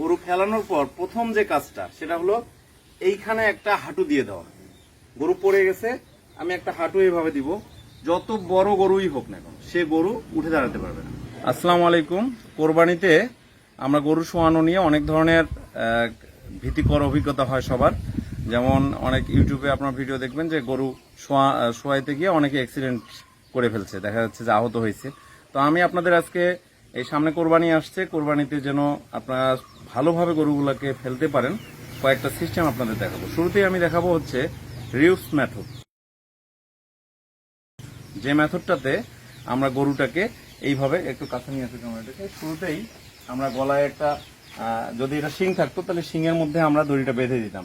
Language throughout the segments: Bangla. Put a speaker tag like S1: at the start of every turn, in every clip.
S1: গরু ফেলানোর পর প্রথম যে কাজটা, সেটা হলো এইখানে একটা হাঁটু দিয়ে দেওয়া। গরু পড়ে গেছে, আমি একটা হাঁটু এইভাবে দিব, যত বড় গরুই হোক না কেন, সে গরু উঠে দাঁড়াতে পারবে না। আসসালামু আলাইকুম। কোরবানিতে আমরা গরু শোয়ানো নিয়ে অনেক ধরনের ভীতিকর অভিজ্ঞতা হয় সবার। যেমন অনেক ইউটিউবে আপনার ভিডিও দেখবেন যে গরু শোয়া, শোয়াইতে গিয়ে অনেকে অ্যাক্সিডেন্ট করে ফেলছে, দেখা যাচ্ছে যে আহত হয়েছে। তো আমি আপনাদের আজকে এই সামনে কোরবানি আসছে। কোরবানিতে যেন আপনারা ভালোভাবে গরুগুলোকে ফেলতে পারেন, কয়েকটা সিস্টেম আপনাদের দেখাবো। শুরুতেই আমি দেখাবো হচ্ছে রিউস মেথড যে মেথডটাতে আমরা গরুটাকে এইভাবে, একটু কাছে নিয়ে আসি ক্যামেরাটাকে শুরুতেই আমরা গলায় একটা যদি এটা শিং থাকতো, তাহলে শিংয়ের মধ্যে আমরা দড়িটা বেঁধে দিতাম।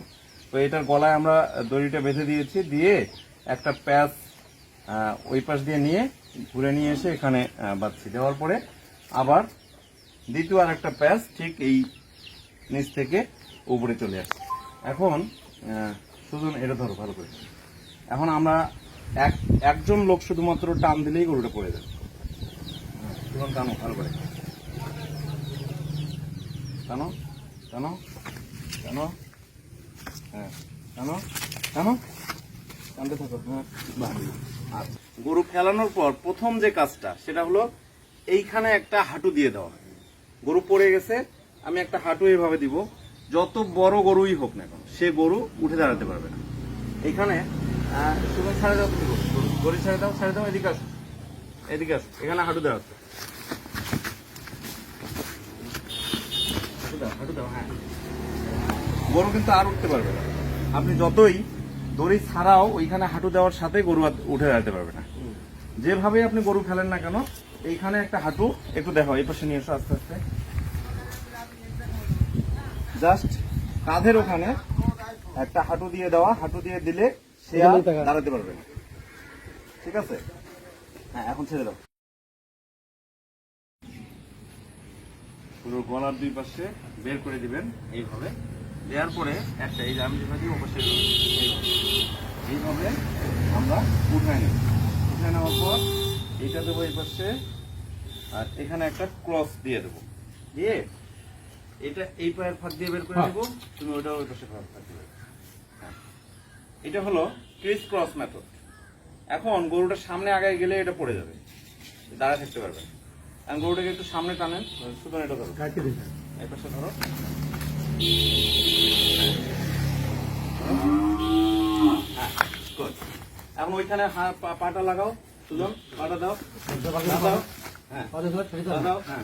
S1: তো এটার গলায় আমরা দড়িটা বেঁধে দিয়েছি, দিয়ে একটা প্যাচ ওই পাশ দিয়ে নিয়ে, ঘুরে নিয়ে এসে এখানে বাঁধছি। দেওয়ার পরে আবার দ্বিতীয় আর একটা প্যাচ ঠিক এই নিচ থেকে উপরে চলে আসছে। এখন সুজন, এটা ধরো, ভালো করে। এখন আমরা এক, একজন লোক শুধুমাত্র টান দিলেই গরুটা পড়ে যাবে। এখন টানো, ভালো করে। টানো টানো টানো হ্যাঁ টানো টানো। টানতে থাকো হ্যাঁ গরু ফেলানোর পর প্রথম যে কাজটা, সেটা হলো এইখানে একটা হাঁটু দিয়ে দেওয়া গরু পড়ে গেছে আমি একটা হাঁটু এইভাবে দিব যত বড় গরুই হোক না কেন সে গরু উঠে দাঁড়াতে পারবে না। এখানে আহ, শুধু ছাড়ে দাও তুমি গরু। ছেড়ে দাও ছেড়ে দাও এদিকে আসো। এদিকে আসো এখানে হাঁটু দেওয়া আছে হাঁটু দাও হাঁটু দাও হ্যাঁ। গরু কিন্তু আর উঠতে পারবে না। আপনি যতই দড়ি ছাড়াও ওইখানে হাঁটু দেওয়ার সাথে গরু উঠে দাঁড়াতে পারবে না। যেভাবে আপনি গরু ফেলেন না কেন এইখানে একটা হাঁটু একটু দেখো এই পাশে নিয়ে এসো আস্তে আস্তে। জাস্ট কাঁধের ওখানে একটা হাঁটু দিয়ে দেওয়া হাঁটু দিয়ে দিলে সে আর দাঁড়াতে পারবে না। ঠিক আছে? হ্যাঁ এখন ছেড়ে দাও। পুরো গলার দুই পাশে বের করে দিবেন এইভাবে। দেওয়ার পরে একটা এই যে আমি যেভাবে অবশ্যই এইভাবে আমরা উঠাই নেব। উঠাই নেওয়ার পর এইটা দেবো এই পাশে আর এখানে একটা ক্রস দিয়ে দেবো। দিয়ে এটা এই পায়ের ফাঁক দিয়ে বের করে দেবো তুমি ওটা ওই পাশে ফাঁক ফাঁক দিবে হ্যাঁ। এটা হলো ক্রিস ক্রস মেথড এখন গরুটার সামনে আগায় গেলে এটা পড়ে যাবে। দাঁড়ায় থাকতে পারবে। এখন গরুটাকে একটু সামনে টানেন সুতরাং এটা ধরো। এই পাশে ধরো। হ্যাঁ, এখন ওইখানে পাটা লাগাও। সুজন পাটা দাও। দাও। হ্যাঁ। পা দাও হ্যাঁ।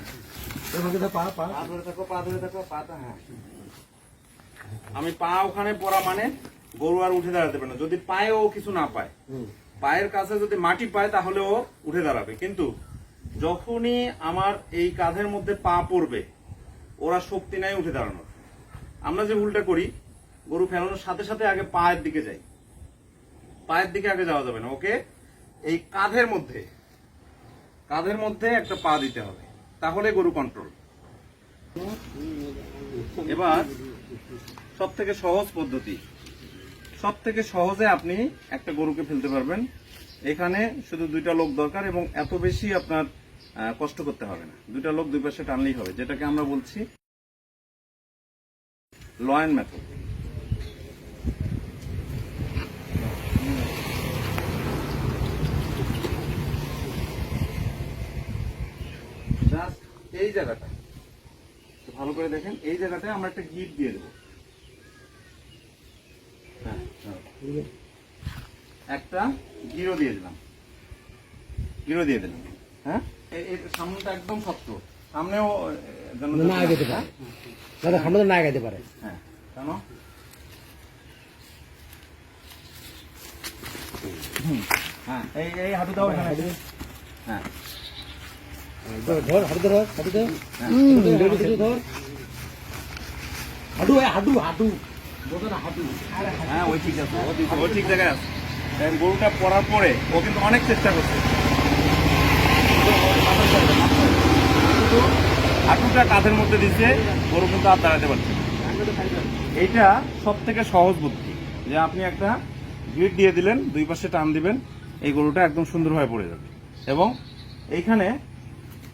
S1: পা ধরে থাকো পা ধরে থাকো পাটা হ্যাঁ। আমি পা ওখানে পড়া মানে গরু আর উঠে দাঁড়াতে পারে না। যদি পায়েও কিছু না পায় পায়ের কাছে যদি মাটি পায় তাহলে ও উঠে দাঁড়াবে। কিন্তু যখনই আমার এই কাঁধের মধ্যে পা পড়বে ওরা শক্তি নাই উঠে দাঁড়ানোর। আমরা যে ভুলটা করি গরু ফেলানোর সাথে সাথে আগে পায়ের দিকে যাই। পায়ের দিকে আগে যাওয়া যাবে না। ওকে এই কাঁধের মধ্যে কাঁধের মধ্যে একটা পা দিতে হবে। তাহলে গরু কন্ট্রোল এবার সব থেকে সহজ পদ্ধতি। সব থেকে সহজে আপনি একটা গরুকে ফেলতে পারবেন। এখানে শুধু দুইটা লোক দরকার এবং এত বেশি আপনার কষ্ট করতে হবে না। দুইটা লোক দুই পাশে টানলেই হবে, যেটাকে আমরা বলছি লয়েন মেথড জাস্ট এই জায়গাটা। ভালো করে দেখেন এই জায়গাটায় আমরা একটা গিট দিয়ে দেবো। হ্যাঁ। একটা জিরো দিয়ে দিলাম। জিরো দিয়ে দিলাম। হ্যাঁ? সামনেটা একদম শক্ত। সামনেও
S2: না আগাইতে পারে। দাদা সামনে তো না পারে।
S1: হ্যাঁ কেন? হ্যাঁ এই এই হাঁটু দাও হ্যাঁ। গরুটা পড়ার পরে ও কিন্তু অনেক চেষ্টা করছে। হাঁটুটা কাঁধের মধ্যে দিচ্ছে, গরু কিন্তু আর দাঁড়াতে পারছে এইটা সব থেকে সহজ বুদ্ধি, যে আপনি একটা গ্রিড দিয়ে দিলেন, দুই পাশে টান দিবেন, এই গরুটা একদম সুন্দরভাবে পড়ে যাবে। এবং এইখানে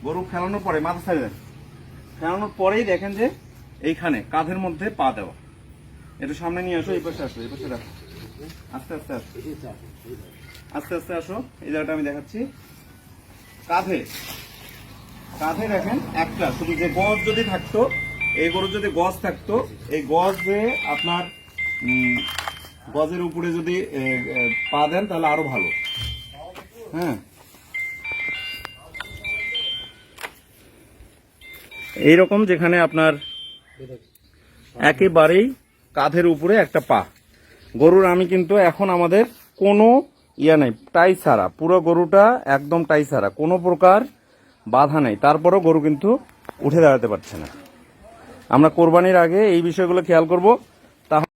S1: গরু ফেলানোর পরে, মাথা ছাড়ে দেন। ফেলানোর পরেই দেখেন যে এইখানে কাঁধের মধ্যে পা দেওয়া। একটু সামনে নিয়ে আসো, এই পাশে আসো, এই পাশে রাখো। আস্তে আস্তে আসো। আস্তে আস্তে আসো। এই জায়গাটা আমি দেখাচ্ছি। কাঁধে কাঁধে দেখেন একটা, শুধু যে গজ যদি থাকতো, এই গরুর যদি গজ থাকতো, এই গজে আপনার গজের উপরে যদি পা দেন, তাহলে আরও ভালো। হ্যাঁ? এইরকম যেখানে আপনার একেবারেই কাঁধের উপরে একটা পা। গরুর আমি কিন্তু এখন আমাদের কোনো ইয়া নেই, টাই ছাড়া। পুরো গরুটা একদম টাই ছাড়া। কোনো প্রকার বাধা নেই। তারপরও গরু কিন্তু উঠে দাঁড়াতে পারছে না। আমরা কোরবানির আগে এই বিষয়গুলো খেয়াল করব।